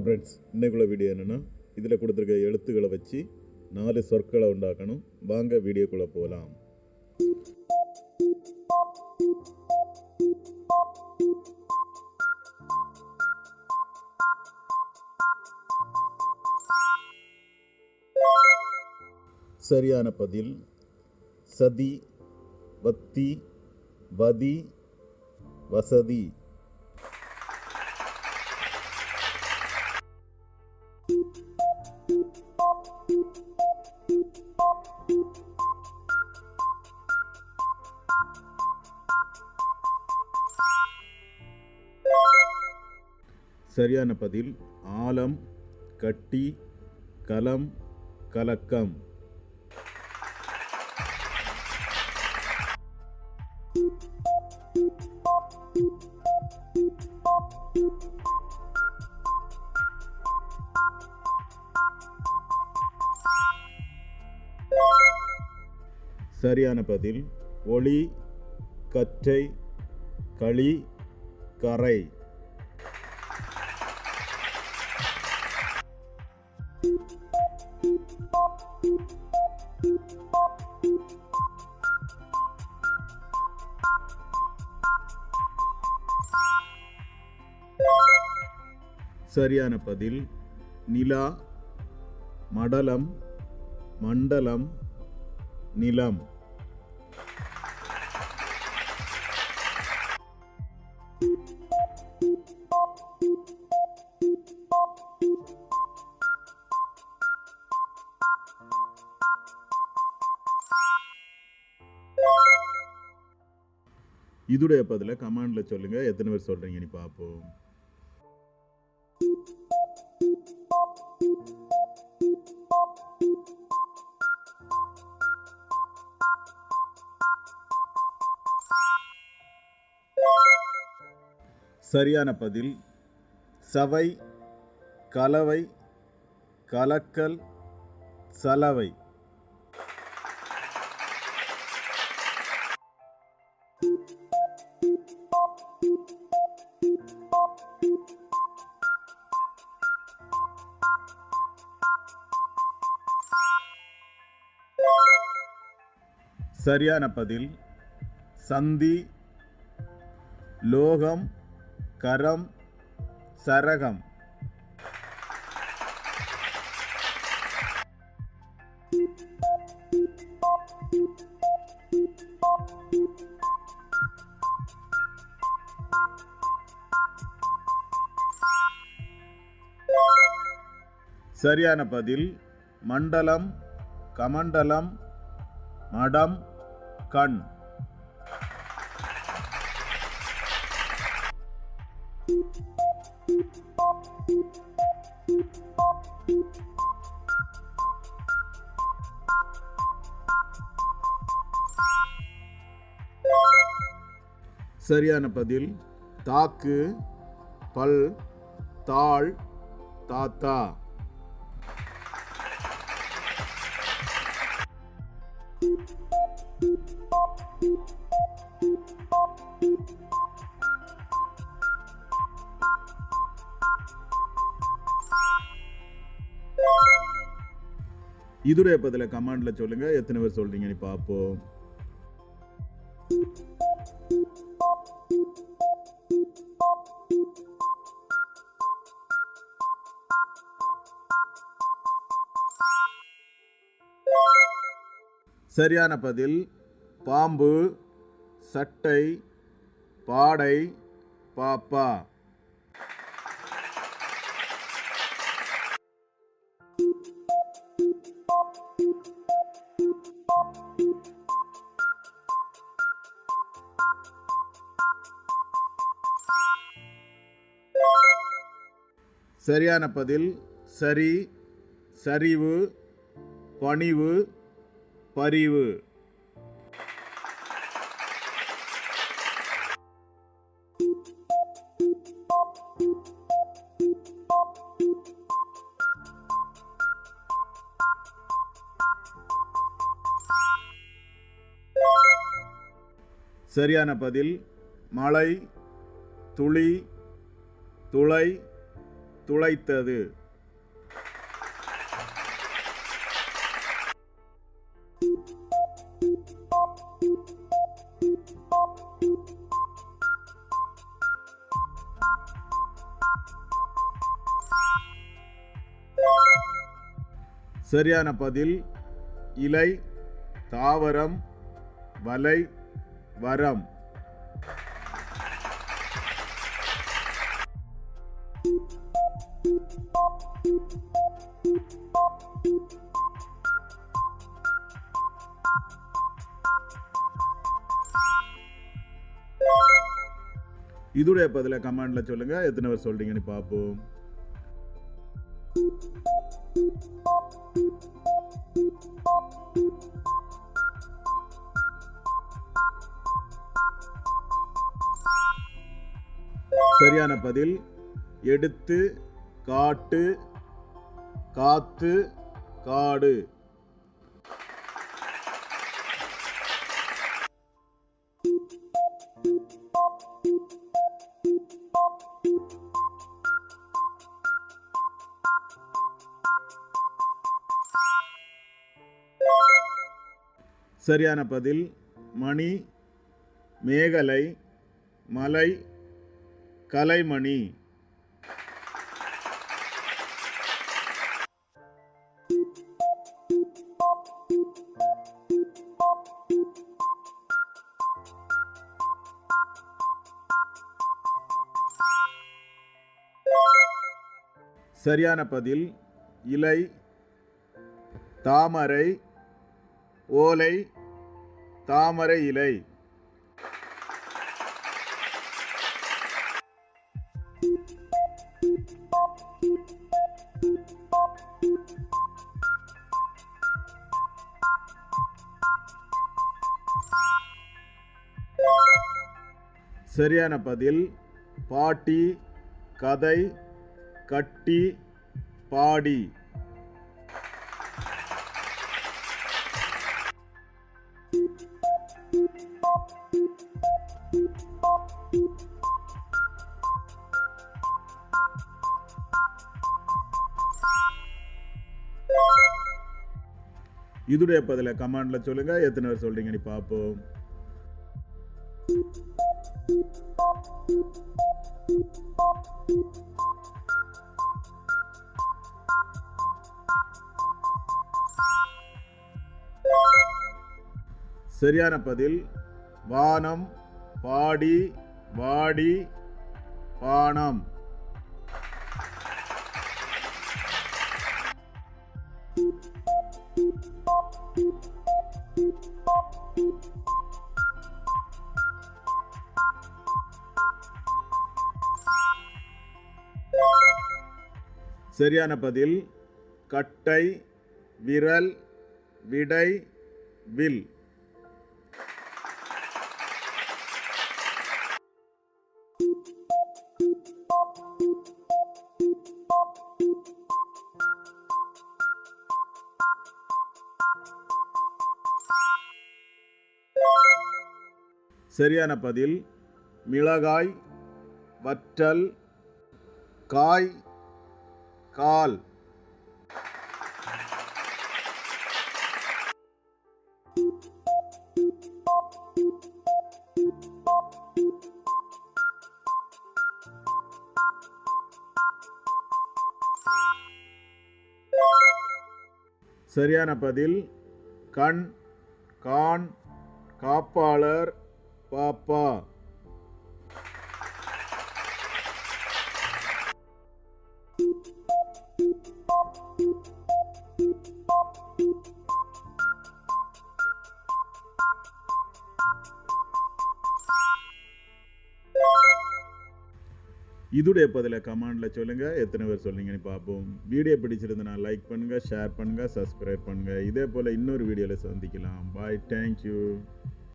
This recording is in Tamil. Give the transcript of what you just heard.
ஃப்ரெண்ட்ஸ் இன்றைக்குள்ள வீடியோ என்னென்னா இதில் கொடுத்துருக்க எழுத்துக்களை வச்சு நாலு சொற்களை உண்டாக்கணும். வாங்க வீடியோக்குள்ளே போகலாம் சரியான பதில். சதி வத்தி வதி வசதி. சரியான பதில் ஆலம் கட்டி கலம் கலக்கம். சரியான பதில் ஒளி கற்றை களி கரை சரியான பதில் நிலா மடலம் மண்டலம் நிலம். இதுடைய பதில கமாண்டில் சொல்லுங்கள் எத்தனை பேர் சொல்கிறீங்கன்னு பார்ப்போம். சரியான பதில். சவை கலவை கலக்கல் சலவை. சரியான பதில். சந்தி லோகம் கரம் சரகம். சரியான பதில் மண்டலம் கமண்டலம் மடம் கண். சரியான பதில் தாக்கு பல் தாள் தாத்தா. இதுடைய பதில கமாண்ட்ல சொல்லுங்க. எத்தனை பேர் சொல்கிறீங்கன்னு பார்ப்போம் சரியான பதில் பாம்பு சட்டை பாடை பாப்பா. சரியான பதில் சரி சரிவு பணிவு பரிவு. சரியான பதில். மழை துளி துளை துளைத்தது. சரியான பதில் இலை தாவரம் வலை வரம். இதுடைய பதில கமெண்ட்ல சொல்லுங்க. எத்தனை பேர் சொல்றீங்கன்னு பார்ப்போம். சரியான பதில். எடுத்து காட்டு காத்து காடு. சரியான பதில். மணி மேகலை மலை கலைமணி. சரியான பதில். இலை தாமரை ஓலை தாமரை இலை. சரியான பதில் பாட்டி கதை கட்டி பாடி. இதுடைய பதில கமெண்ட்ல சொல்லுங்க. எத்தனை பேர் சொல்றீங்கன்னு பார்ப்போம். சரியான பதில். வானம் பாடி வாடி பானம். சரியான பதில் கட்டை விரல் விடை வில். சரியான பதில் மிளகாய் வற்றல் காய் கால். சரியான பதில். கண் கான் காப்பாளர் பாப்பா. இதுடைய பதில கமெண்டில் சொல்லுங்கள் எத்தனை பேர் சொன்னீங்கன்னு பார்ப்போம். வீடியோ பிடிச்சிருந்தனா லைக் பண்ணுங்கள் ஷேர் பண்ணுங்கள் சப்ஸ்கிரைப் பண்ணுங்கள் இதே போல் இன்னொரு வீடியோவில் சந்திக்கலாம். Bye thank you